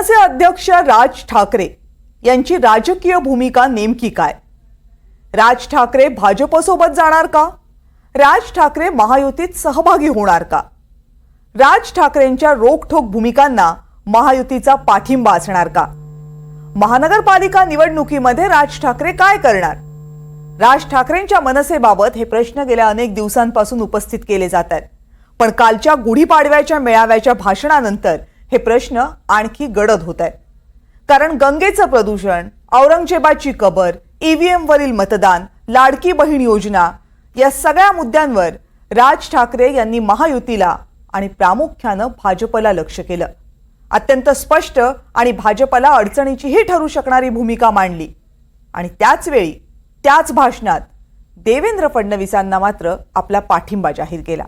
मनसे अध्यक्ष राज ठाकरे यांची राजकीय भूमिका नेमकी काय? राज ठाकरे भाजपसोबत जाणार का? राज ठाकरे महायुतीत सहभागी होणार का? राज ठाकरेंच्या रोखठोक भूमिकांना महायुतीचा पाठिंबा असणार का? महानगरपालिका निवडणुकीमध्ये राज ठाकरे काय करणार? राज ठाकरेंच्या मनसेबाबत हे प्रश्न गेल्या अनेक दिवसांपासून उपस्थित केले जात आहेत. पण कालच्या गुढीपाडव्याच्या मेळाव्याच्या भाषणानंतर हे प्रश्न आणखी गडद होत आहेत. कारण गंगेचं प्रदूषण औरंगजेबाची कबर ईव्हीएमवरील मतदान लाडकी बहीण योजना या सगळ्या मुद्द्यांवर राज ठाकरे यांनी महायुतीला आणि प्रामुख्यानं भाजपला लक्ष केलं. अत्यंत स्पष्ट आणि भाजपला अडचणीचीही ठरू शकणारी भूमिका मांडली. आणि त्याच वेळी त्याच भाषणात देवेंद्र फडणवीसांना मात्र आपला पाठिंबा जाहीर केला.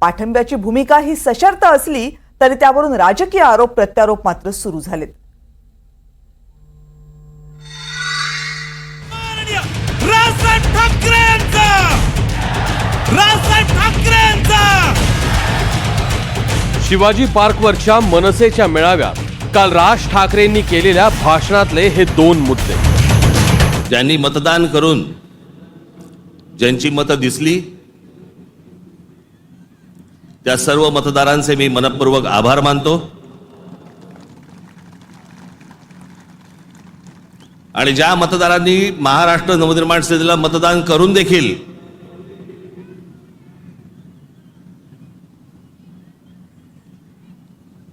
पाठिंब्याची भूमिका ही सशर्त असली तरी त्यावरून राजकीय आरोप प्रत्यारोप मात्र सुरू झालेत. शिवाजी पार्कवरच्या मनसेच्या मेळाव्यात काल राज ठाकरेंनी केलेल्या भाषणातले हे दोन मुद्दे. ज्यांनी मतदान करून ज्यांची मतं दिसली त्या सर्व मतदारांचे मी मनपूर्वक आभार मानतो. आणि ज्या मतदारांनी महाराष्ट्र नवनिर्माण सेनेला मतदान करून देखील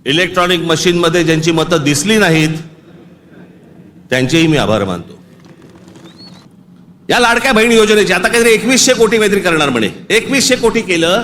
इलेक्ट्रॉनिक मशीनमध्ये ज्यांची मतं दिसली नाहीत त्यांचेही मी आभार मानतो. या लाडक्या बहीण योजनेचे आता काहीतरी एकवीसशे कोटी काहीतरी करणार म्हणे. एकवीसशे कोटी केलं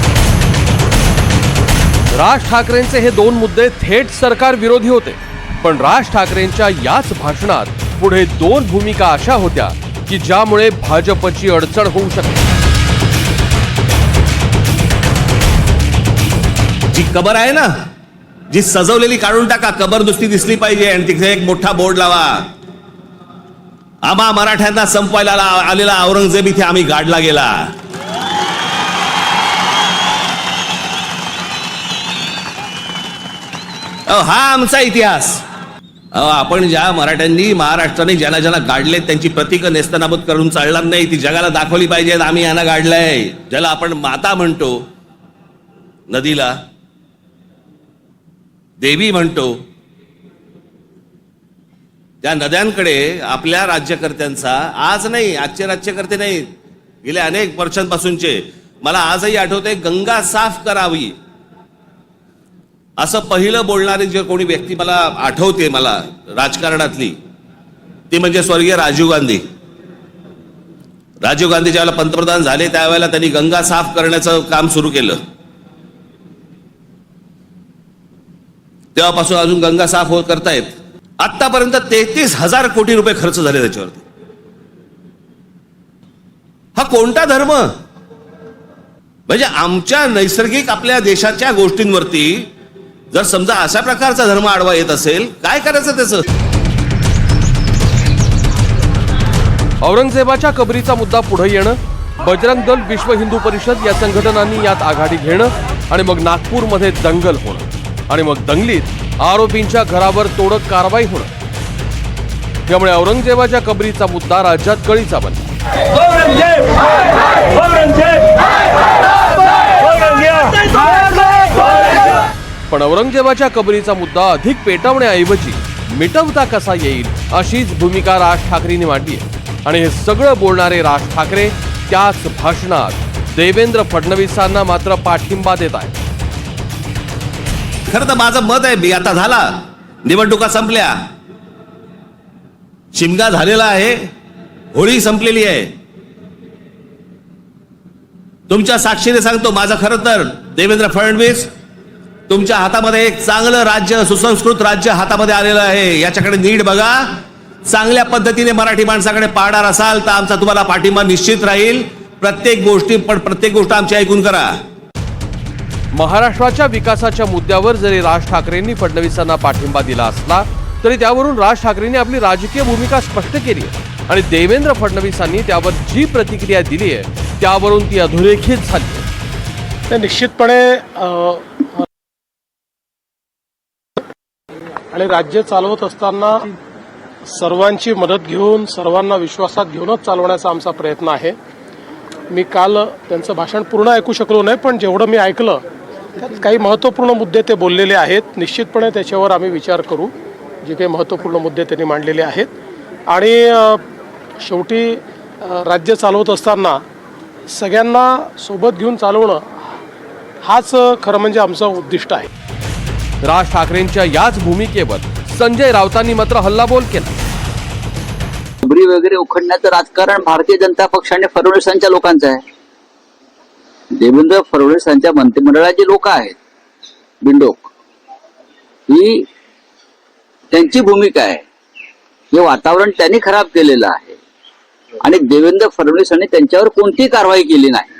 राज ठाकरेंचे हे दोन मुद्दे थेट सरकार विरोधी होते. पण राज ठाकरेंच्या याच भाषणात पुढे दोन भूमिका अशा होत्या की ज्यामुळे भाजपची अडचण होऊ शकते. जी कबर आहे ना जी सजवलेली काढून टाका कबर नुसती दिसली पाहिजे आणि तिथे एक मोठा बोर्ड लावा. आम्हा मराठ्यांना संपवायला आलेला औरंगजेब इथे आम्ही गाडला गेला. हा आमचा इतिहास. अहो, आपण ज्या मराठ्यांनी महाराष्ट्राने ज्यांना ज्यांना गाडले त्यांची प्रतीकं नेस्तनाबूत करून चालणार नाही ती जगाला दाखवली पाहिजेत आम्ही यांना गाडलंय. ज्याला आपण माता म्हणतो नदीला देवी म्हणतो त्या नद्यांकडे आपल्या राज्यकर्त्यांचा आज नाही आजचे राज्यकर्ते नाही गेल्या अनेक वर्षांपासूनचे. मला आजही आठवते गंगा साफ करावी. असं पहिलं बोलणारी जे कोणी व्यक्ती मला आठवते मला राजकारणातली ती म्हणजे स्वर्गीय राजीव गांधी. राजीव गांधी ज्यावेळेला पंतप्रधान झाले त्यावेळेला त्यांनी गंगा साफ करण्याचं काम सुरू केलं. तेव्हापासून अजून गंगा साफ होत करतायत. आतापर्यंत तेहतीस हजार कोटी रुपये खर्च झाले त्याच्यावरती. हा कोणता धर्म? म्हणजे आमच्या नैसर्गिक आपल्या देशाच्या गोष्टींवरती जर समजा अशा प्रकारचा धर्म आडवा येत असेल काय करायचं त्याचं? औरंगजेबाच्या कबरीचा मुद्दा पुढे येणं बजरंग दल विश्व हिंदू परिषद या संघटनांनी यात आघाडी घेणं आणि मग नागपूरमध्ये दंगल होणं आणि मग दंगलीत आरोपींच्या घरावर तोडक कारवाई होणं. त्यामुळे औरंगजेबाच्या कबरीचा मुद्दा राज्यात कळीचा बनला. पण औरंगजेबाच्या कबरीचा मुद्दा अधिक पेटवण्याऐवजी मिटवता कसा येईल अशीच भूमिका राज ठाकरेंनी मांडली आहे. आणि हे सगळं बोलणारे राज ठाकरे त्याच भाषणात देवेंद्र फडणवीसांना मात्र पाठिंबा देत आहेत. खरं तर माझं मत आहे मी आता झाला. निवडणुका संपल्या. शिमगा झालेला आहे होळी संपलेली आहे. तुमच्या साक्षीने सांगतो माझं खरं तर देवेंद्र फडणवीस तुमच्या हातामध्ये एक चांगलं राज्य सुसंस्कृत राज्य हातामध्ये आलेलं आहे. याच्याकडे नीट बघा. चांगल्या पद्धतीने मराठी माणसाकडे पाहणार असाल तर आमचा तुम्हाला पाठिंबा निश्चित राहील. प्रत्येक गोष्टी पण प्रत्येक गोष्ट आमची ऐकून करा. महाराष्ट्राच्या विकासाच्या मुद्द्यावर जरी राज ठाकरेंनी फडणवीसांना पाठिंबा दिला असला तरी त्यावरून राज ठाकरेंनी आपली राजकीय भूमिका स्पष्ट केली आहे. आणि देवेंद्र फडणवीसांनी त्यावर जी प्रतिक्रिया दिली आहे त्यावरून ती अधोरेखित झाली निश्चितपणे आणि राज्य चालवत असताना सर्वांची मदत घेऊन सर्वांना विश्वासात घेऊनच चालवण्याचा आमचा प्रयत्न आहे. मी काल त्यांचं भाषण पूर्ण ऐकू शकलो नाही पण जेवढं मी ऐकलं त्यात काही महत्त्वपूर्ण मुद्दे ते बोललेले आहेत. निश्चितपणे त्याच्यावर आम्ही विचार करू जे काही महत्त्वपूर्ण मुद्दे त्यांनी मांडलेले आहेत. आणि शेवटी राज्य चालवत असताना सगळ्यांना सोबत घेऊन चालवणं हाच खरं म्हणजे आमचं उद्दिष्ट आहे. राज ठाकरेंच्या याच भूमिकेवर संजय राऊतांनी मात्र हल्लाबोल केला. डबरी वगैरे उखडण्याचं राजकारण भारतीय जनता पक्ष आणि फडणवीसांच्या लोकांचं आहे. देवेंद्र फडणवीसांच्या मंत्रिमंडळाची लोक आहेत. बिंडोक ही त्यांची भूमिका आहे. हे वातावरण त्यांनी खराब केलेलं आहे. आणि देवेंद्र फडणवीसांनी त्यांच्यावर कोणतीही कारवाई केली नाही.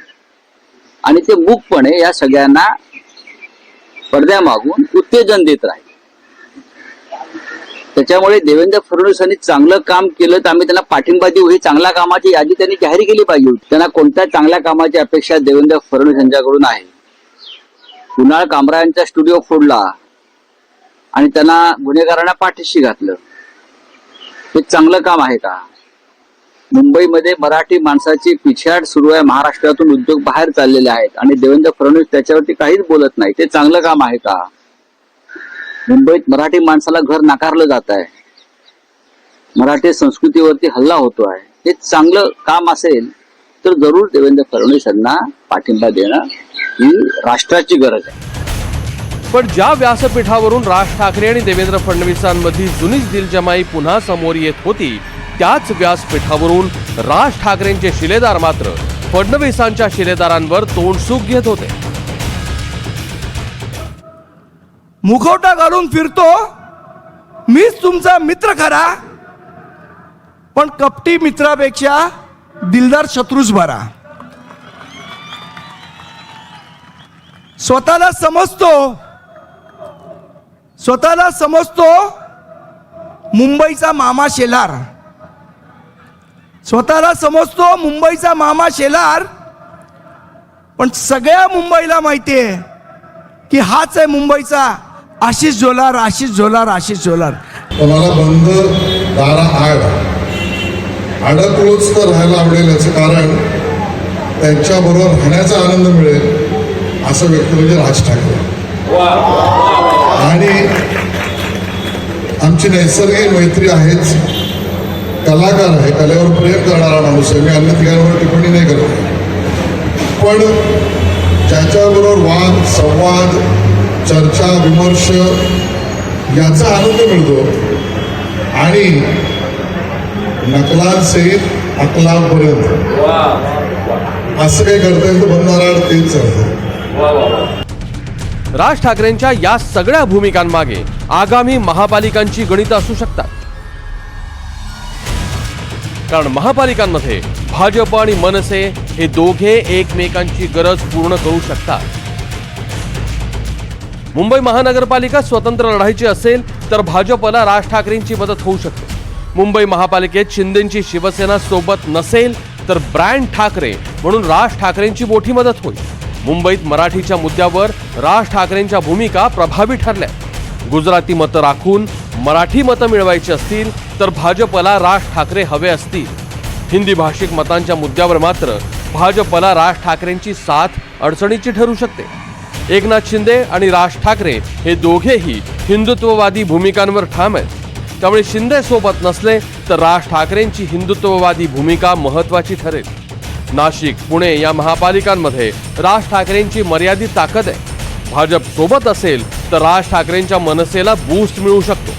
आणि ते मूकपणे या सगळ्यांना पडद्यामागून उत्तेजन देत राहील. त्याच्यामुळे देवेंद्र फडणवीसांनी चांगलं काम केलं तर आम्ही त्यांना पाठिंबा देऊ ही चांगल्या कामाची यादी त्यांनी जाहीर केली पाहिजे होती. त्यांना कोणत्या चांगल्या कामाची अपेक्षा देवेंद्र फडणवीस यांच्याकडून आहे? कुणाल कामरायांचा स्टुडिओ फोडला आणि त्यांना गुन्हेगारांना पाठीशी घातलं. हे चांगलं काम आहे का? मुंबईमध्ये मराठी माणसाची पिछाड सुरू आहे. महाराष्ट्रातून उद्योग बाहेर चाललेले आहेत. आणि देवेंद्र फडणवीस त्याच्यावरती काहीच बोलत नाही. ते चांगलं काम आहे का? मुंबईत मराठी माणसाला घर नाकारलं जात आहे. मराठी संस्कृतीवरती हल्ला होतो आहे. हे चांगलं काम असेल तर जरूर देवेंद्र फडणवीस यांना पाठिंबा देणं ही राष्ट्राची गरज आहे. पण ज्या व्यासपीठावरून राज ठाकरे आणि देवेंद्र फडणवीसांमधली जुनीच दिलजमाई पुन्हा समोर येत होती त्याच व्यासपीठावरून राज ठाकरेंचे शिलेदार मात्र फडणवीसांच्या शिलेदारांवर तोंडसूक घेत होते. मुखवटा घालून फिरतो. मीच तुमचा मित्र खरा. पण कपटी मित्रापेक्षा दिलदार शत्रूच बरा. स्वतःला समजतो. स्वतःला समजतो मुंबईचा मामा शेलार. स्वतःला समजतो मुंबईचा मामा शेलार पण सगळ्या मुंबईला माहिती आहे की हाच आहे मुंबईचा आशिष झोलार आशिष झोलार आशिष झोलार तर मला बंद दारा आड. अडकलोच तर राहायला आवडेल याचं कारण त्यांच्याबरोबर राहण्याचा आनंद मिळेल असं व्यक्ती म्हणजे राज ठाकरे. आणि आमची नैसर्गिक मैत्री आहेच. कलाकार आहे कलेवर प्रेम करणारा माणूस आहे. मी अन्य ठिकाणावर टिप्पणी नाही करत. पण ज्याच्याबरोबर वाद संवाद चर्चा विमर्श याचा आनंद मिळतो. आणि नकलांसहित अकलांपर्यंत असं काही करता येईल बंधारा तेच चालतं. राज ठाकरेंच्या या सगळ्या भूमिकांमागे आगामी महापालिकांची गणितं असू शकतात. कारण महापालिकांमध्ये भाजप आणि मनसे हे दोघे एकमेकांची गरज पूर्ण करू शकतात. मुंबई महानगरपालिका स्वतंत्र लढायची असेल तर भाजपला राज ठाकरेंची मदत होऊ शकते. मुंबई महापालिकेत शिंदेची शिवसेना सोबत नसेल तर ब्रँड ठाकरे म्हणून राज ठाकरेंची मोठी मदत होईल. मुंबईत मराठीच्या मुद्द्यावर राज ठाकरेंच्या भूमिका प्रभावी ठरल्या. गुजराती मतं राखून मराठी मतं मिळवायची असतील तर भाजपला राज ठाकरे हवे असतील. हिंदी भाषिक मतांच्या मुद्द्यावर मात्र भाजपला राज ठाकरेंची साथ अडचणीची ठरू शकते. एकनाथ शिंदे आणि राज ठाकरे हे दोघेही हिंदुत्ववादी भूमिकांवर ठाम आहेत. त्यामुळे शिंदे सोबत नसले तर राज ठाकरेंची हिंदुत्ववादी भूमिका महत्वाची ठरेल. नाशिक पुणे या महापालिकांमध्ये राज ठाकरेंची मर्यादित ताकद आहे. भाजप सोबत असेल तर राज ठाकरेंच्या मनसेला बूस्ट मिळू शकतो.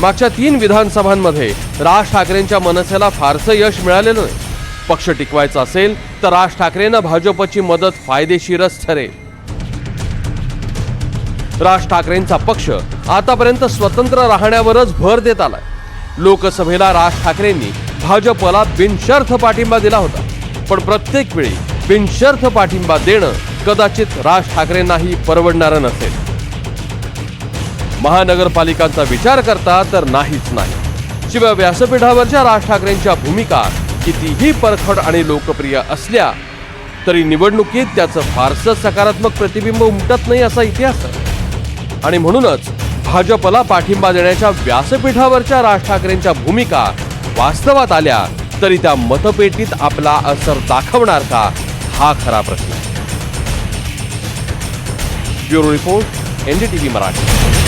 मागच्या तीन विधानसभांमध्ये राज ठाकरेंच्या मनसेला फारसं यश मिळालेलं नाही. पक्ष टिकवायचा असेल तर राज ठाकरेंना भाजपची मदत फायदेशीरच ठरेल. राज ठाकरेंचा पक्ष आतापर्यंत स्वतंत्र राहण्यावरच भर देत आलाय. लोकसभेला राज ठाकरेंनी भाजपला बिनशर्थ पाठिंबा दिला होता. पण प्रत्येक वेळी बिनशर्थ पाठिंबा देणं कदाचित राज ठाकरेंनाही परवडणारं नसेल. महानगरपालिकांचा विचार करता तर नाहीच नाही. शिवाय व्यासपीठावरच्या राज ठाकरेंच्या भूमिका कितीही परखड आणि लोकप्रिय असल्या तरी निवडणुकीत त्याचं फारसं सकारात्मक प्रतिबिंब उमटत नाही असा इतिहास आहे. आणि म्हणूनच भाजपला पाठिंबा देण्याच्या व्यासपीठावरच्या राज ठाकरेंच्या भूमिका वास्तवात आल्या तरी त्या मतपेटीत आपला असर दाखवणार का हा खरा प्रश्न. Bureau report NDTV Marathi.